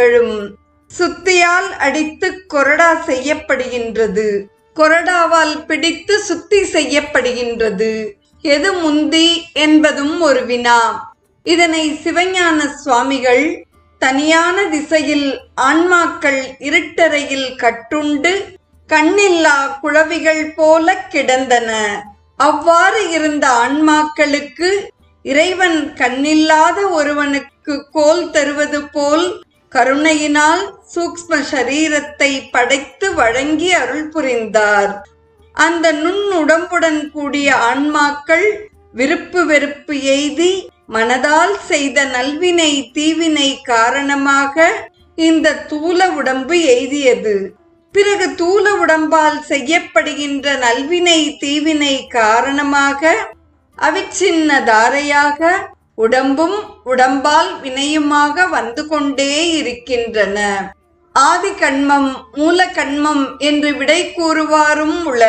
திகழும் சுத்தியால் அடித்து கொரடா செய்யப்படுகின்றது. கொரடாவால் பிடித்து சுத்தி செய்யப்படுகின்றது. எது முந்தி என்பதும் ஒரு வினா. இதனை சிவஞான சுவாமிகள் தனியான திசையில் ஆன்மாக்கள் இருட்டறையில் கட்டுண்டு கண்ணில்லா குழவிகள் போல கிடந்தன. அவ்வாறு இருந்த ஆன்மாக்களுக்கு இறைவன் கண்ணில்லாத ஒருவனுக்கு கோல் தருவது போல் கருணையினால் சூக்ஷ்ம சரீரத்தை படைத்து வழங்கி அருள் புரிந்தார். அந்த நுண் உடம்புடன் கூடிய ஆன்மாக்கள் விருப்பு வெறுப்பு எய்தி மனதால் செய்த நல்வினை தீவினை காரணமாக இந்த தூல உடம்பு எய்தியது. பிறகு தூல உடம்பால் செய்யப்படுகின்ற நல்வினை தீவினை காரணமாக அவிச்சின்ன தாரையாக உடம்பும் உடம்பால் வினையுமாக வந்து கொண்டே இருக்கின்றன. ஆதி கண்மம் மூல கண்மம் என்று விடை கூறுவாரும் உள